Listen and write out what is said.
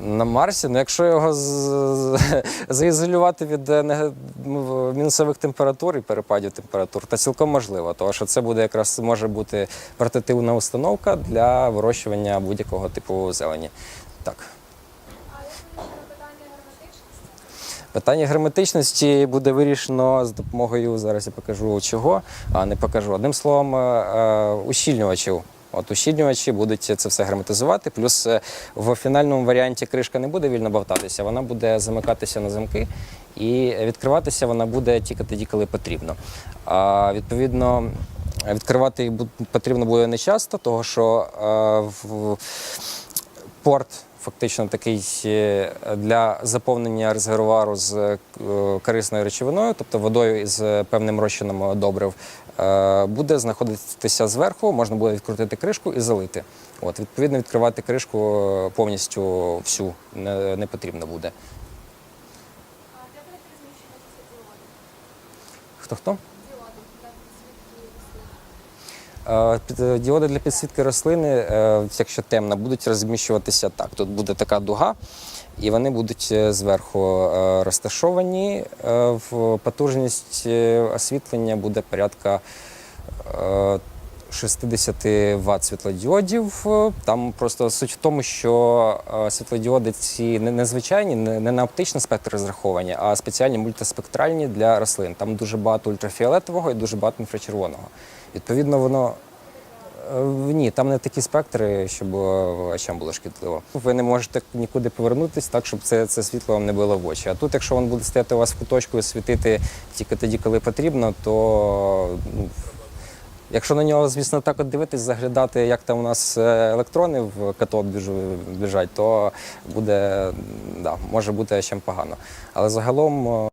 На Марсі, ну якщо його заізолювати від е, м, мінусових температур і перепадів температур, то цілком можливо, тому що це буде якраз може бути портативна установка для вирощування будь-якого типу зелені. Так. Питання герметичності буде вирішено з допомогою, зараз я покажу чого, а не покажу. Одним словом, е, е, ущільнювачів. От ущільнювачі будуть це все герметизувати. Плюс е, в фінальному варіанті кришка не буде вільно бовтатися, вона буде замикатися на замки і відкриватися вона буде тільки тоді, коли потрібно. А відповідно, відкривати її потрібно буде не часто, тому що е, в порт фактично такий е, для заповнення резервуару з корисною речовиною, тобто водою із певним розчином добрив, буде знаходитися зверху, можна буде відкрутити кришку і залити. От, відповідно, відкривати кришку е, повністю всю не, не потрібно буде. Хто хто? Е, під- е, Діоди для підсвітки рослини, е, якщо темно, будуть розміщуватися так. Тут буде така дуга, і вони будуть е, зверху е, розташовані. Е, потужність е, освітлення буде порядка е, 60 Вт світлодіодів. Е, Там просто суть в тому, що е, світлодіоди ці не незвичайні, не на оптичний спектр розраховані, а спеціальні мультиспектральні для рослин. Там дуже багато ультрафіолетового і дуже багато інфрачервоного. Відповідно, воно Е, Ні, там не такі спектри, щоб очам було шкідливо. Ви не можете нікуди повернутися так, щоб це, це світло вам не било в очі. А тут, якщо він буде стояти у вас в куточку і світити тільки тоді, коли потрібно, то ну, якщо на нього, звісно, так от дивитись, заглядати, як там у нас е, електрони в катод біжать, то буде, да, може бути чим погано. Але загалом. е,